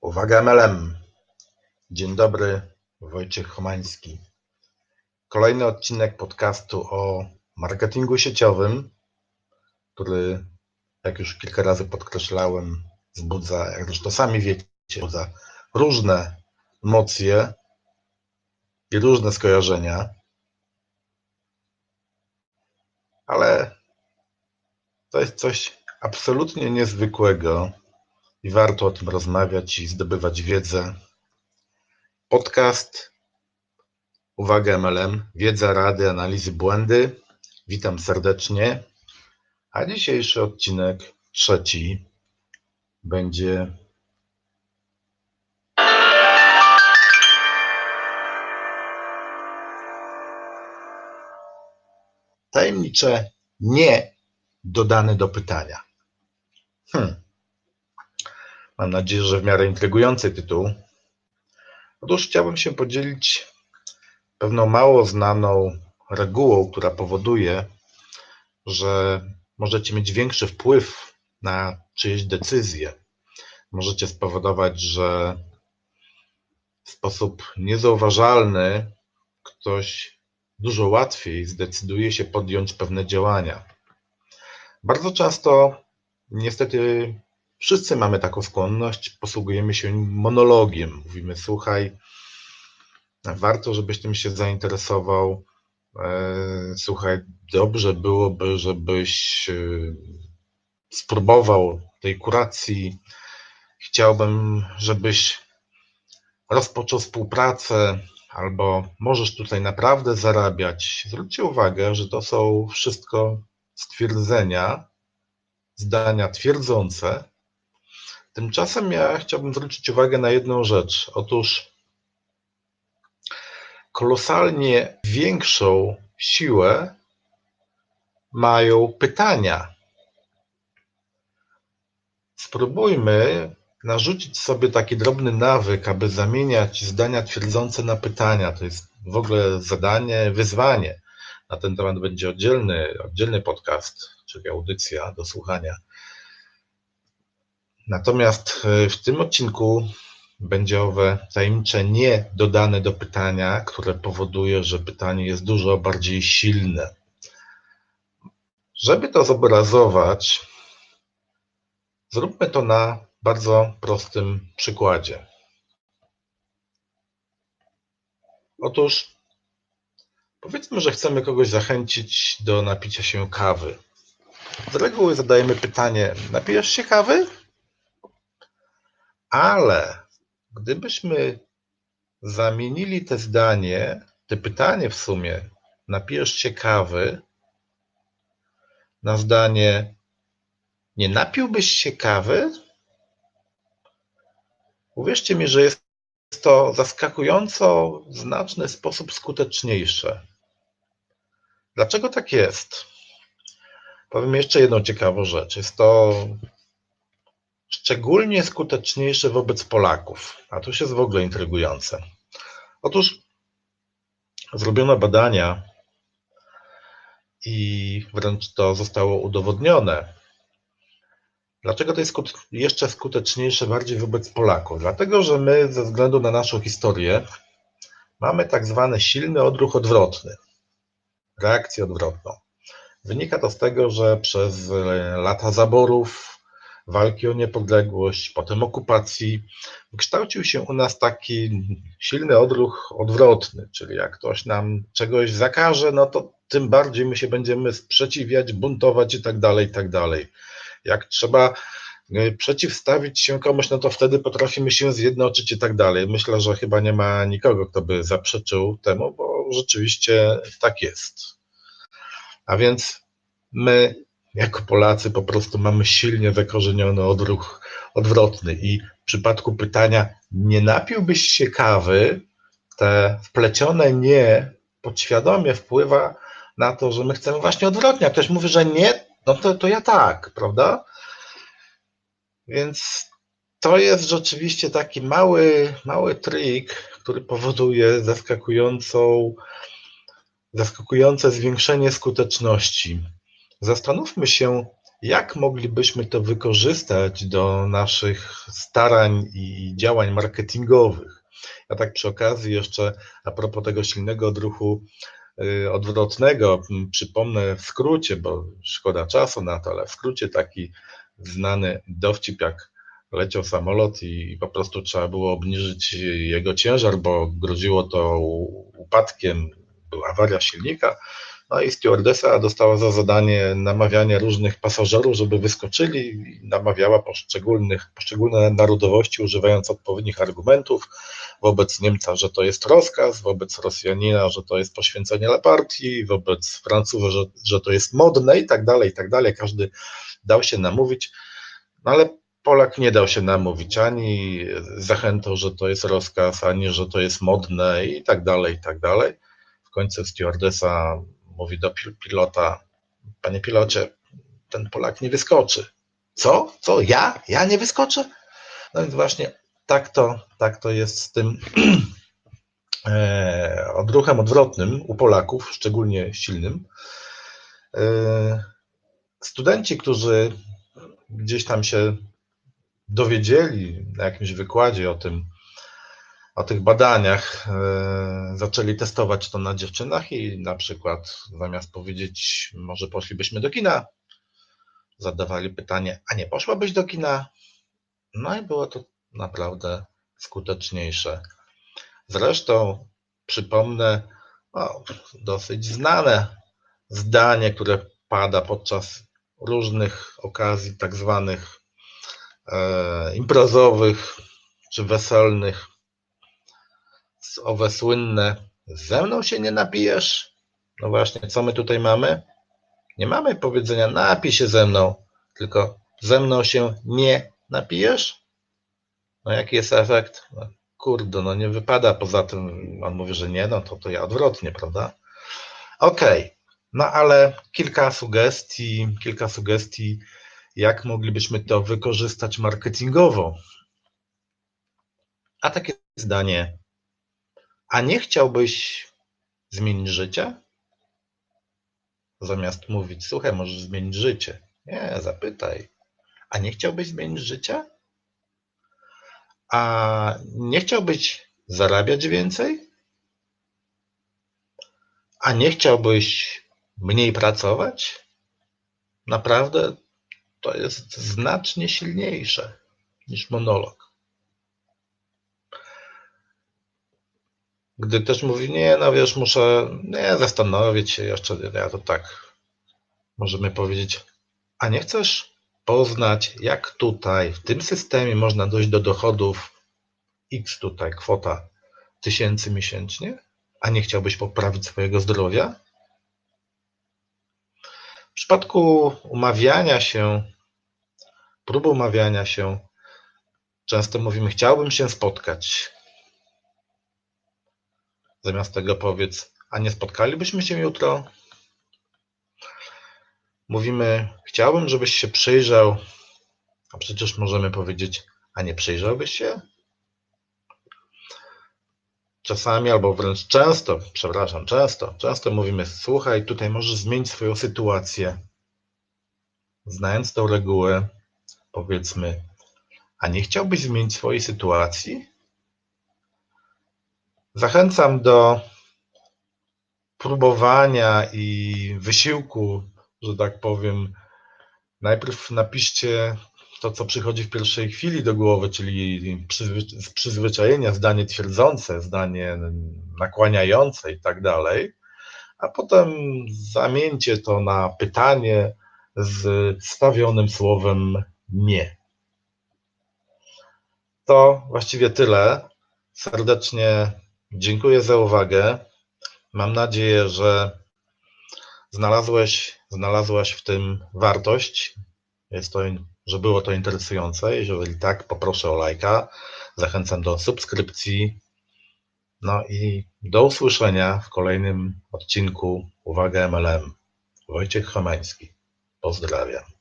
Uwaga MLM. Dzień dobry, Wojciech Chomański. Kolejny odcinek podcastu o marketingu sieciowym, który, jak już kilka razy podkreślałem, wzbudza, jak zresztą sami wiecie, wzbudza różne emocje i różne skojarzenia. Ale to jest coś absolutnie niezwykłego i warto o tym rozmawiać i zdobywać wiedzę. Podcast Uwaga MLM, wiedza, rady, analizy, błędy. Witam serdecznie. A dzisiejszy odcinek, trzeci, będzie tajemnicze nie dodane do pytania. Hmm. Mam nadzieję, że w miarę intrygujący tytuł. Otóż chciałbym się podzielić pewną mało znaną regułą, która powoduje, że możecie mieć większy wpływ na czyjeś decyzje. Możecie spowodować, że w sposób niezauważalny ktoś dużo łatwiej zdecyduje się podjąć pewne działania. Bardzo często, niestety, wszyscy mamy taką skłonność, posługujemy się monologiem. Mówimy, słuchaj, warto, żebyś tym się zainteresował. E, słuchaj, dobrze byłoby, żebyś e, spróbował tej kuracji. Chciałbym, żebyś rozpoczął współpracę, albo możesz tutaj naprawdę zarabiać. Zwróćcie uwagę, że to są wszystko stwierdzenia, zdania twierdzące. Tymczasem ja chciałbym zwrócić uwagę na jedną rzecz. Otóż kolosalnie większą siłę mają pytania. Spróbujmy narzucić sobie taki drobny nawyk, aby zamieniać zdania twierdzące na pytania. To jest w ogóle zadanie, wyzwanie. Na ten temat będzie oddzielny, oddzielny podcast, czyli audycja do słuchania. Natomiast e, w tym odcinku będzie owe tajemnicze nie dodane do pytania, które powoduje, że pytanie jest dużo bardziej silne. Żeby to zobrazować, zróbmy to na bardzo prostym przykładzie. Otóż powiedzmy, że chcemy kogoś zachęcić do napicia się kawy. Z reguły zadajemy pytanie: napijesz się kawy? Ale gdybyśmy zamienili te zdanie, te pytanie w sumie, napijesz się kawy, na zdanie, nie napiłbyś się kawy? Uwierzcie mi, że jest to zaskakująco w znaczny sposób skuteczniejsze. Dlaczego tak jest? Powiem jeszcze jedną ciekawą rzecz. Jest to szczególnie skuteczniejsze wobec Polaków, a to jest w ogóle intrygujące. Otóż zrobiono badania i wręcz to zostało udowodnione, Dlaczego to jest jeszcze skuteczniejsze bardziej wobec Polaków? Dlatego, że my ze względu na naszą historię mamy tak zwany silny odruch odwrotny, reakcję odwrotną. Wynika to z tego, że przez lata zaborów, walki o niepodległość, potem okupacji, wykształcił się u nas taki silny odruch odwrotny, czyli jak ktoś nam czegoś zakaże, no to tym bardziej my się będziemy sprzeciwiać, buntować i tak dalej, i tak dalej. Jak trzeba y, przeciwstawić się komuś, no to wtedy potrafimy się zjednoczyć i tak dalej. Myślę, że chyba nie ma nikogo, kto by zaprzeczył temu, bo rzeczywiście tak jest. A więc my, jako Polacy, po prostu mamy silnie zakorzeniony odruch odwrotny i w przypadku pytania, nie napiłbyś się kawy, te wplecione nie podświadomie wpływa na to, że my chcemy właśnie odwrotnie. Jak ktoś mówi, że nie, no to, to ja tak, prawda? Więc to jest rzeczywiście taki mały, mały trik, który powoduje zaskakującą, zaskakujące zwiększenie skuteczności. Zastanówmy się, jak moglibyśmy to wykorzystać do naszych starań i działań marketingowych. Ja tak przy okazji jeszcze a propos tego silnego odruchu y, odwrotnego, przypomnę w skrócie, bo szkoda czasu na to, ale w skrócie taki znany dowcip, jak leciał samolot i po prostu trzeba było obniżyć jego ciężar, bo groziło to upadkiem, była awaria silnika, no i stewardesa dostała za zadanie namawianie różnych pasażerów, żeby wyskoczyli i namawiała poszczególnych, poszczególne narodowości, używając odpowiednich argumentów wobec Niemca, że to jest rozkaz, wobec Rosjanina, że to jest poświęcenie dla partii, wobec Francuza, że, że to jest modne i tak dalej, i tak dalej. Każdy dał się namówić, no ale Polak nie dał się namówić ani zachętą, że to jest rozkaz, ani że to jest modne i tak dalej, i tak dalej. W końcu stewardesa mówi do pilota, panie pilocie, ten Polak nie wyskoczy. Co? Co? Ja? Ja nie wyskoczę? No więc właśnie tak to, tak to jest z tym e, odruchem odwrotnym u Polaków, szczególnie silnym. E, studenci, którzy gdzieś tam się dowiedzieli na jakimś wykładzie o tym, o tych badaniach e, zaczęli testować to na dziewczynach i na przykład zamiast powiedzieć, może poszlibyśmy do kina, zadawali pytanie, a nie poszłabyś do kina? No i było to naprawdę skuteczniejsze. Zresztą przypomnę no, dosyć znane zdanie, które pada podczas różnych okazji, tak zwanych e, imprezowych czy weselnych, owe słynne ze mną się nie napijesz? No właśnie, co my tutaj mamy? Nie mamy powiedzenia napij się ze mną, tylko ze mną się nie napijesz? No jaki jest efekt? No, kurde, no nie wypada poza tym, on mówi, że nie, no to, to ja odwrotnie, prawda? Okej, okay. no ale kilka sugestii, kilka sugestii, jak moglibyśmy to wykorzystać marketingowo. A takie zdanie a nie chciałbyś zmienić życie? Zamiast mówić, słuchaj, możesz zmienić życie. Nie, zapytaj. A nie chciałbyś zmienić życie? A nie chciałbyś zarabiać więcej? A nie chciałbyś mniej pracować? Naprawdę to jest znacznie silniejsze niż monolog. Gdy też mówi, nie, no wiesz, muszę nie, zastanowić się jeszcze, ja to tak możemy powiedzieć, a nie chcesz poznać, jak tutaj, w tym systemie można dojść do dochodów X tutaj, kwota tysięcy miesięcznie, a nie chciałbyś poprawić swojego zdrowia? W przypadku umawiania się, próby umawiania się, często mówimy, chciałbym się spotkać, Zamiast tego powiedz, a nie spotkalibyśmy się jutro? Mówimy, chciałbym, żebyś się przyjrzał, a przecież możemy powiedzieć, a nie przyjrzałbyś się? Czasami, albo wręcz często, przepraszam, często, często mówimy, słuchaj, tutaj możesz zmienić swoją sytuację. Znając tę regułę, powiedzmy, a nie chciałbyś zmienić swojej sytuacji? Zachęcam do próbowania i wysiłku, że tak powiem. Najpierw napiszcie to, co przychodzi w pierwszej chwili do głowy, czyli z przyzwyczajenia zdanie twierdzące, zdanie nakłaniające i tak dalej, a potem zamieńcie to na pytanie z stawionym słowem nie. To właściwie tyle. Serdecznie Dziękuję za uwagę. Mam nadzieję, że znalazłeś, znalazłaś w tym wartość. Jest to, że było to interesujące. Jeżeli tak, poproszę o lajka. Zachęcam do subskrypcji. No i do usłyszenia w kolejnym odcinku Uwaga MLM. Wojciech Chamański. Pozdrawiam.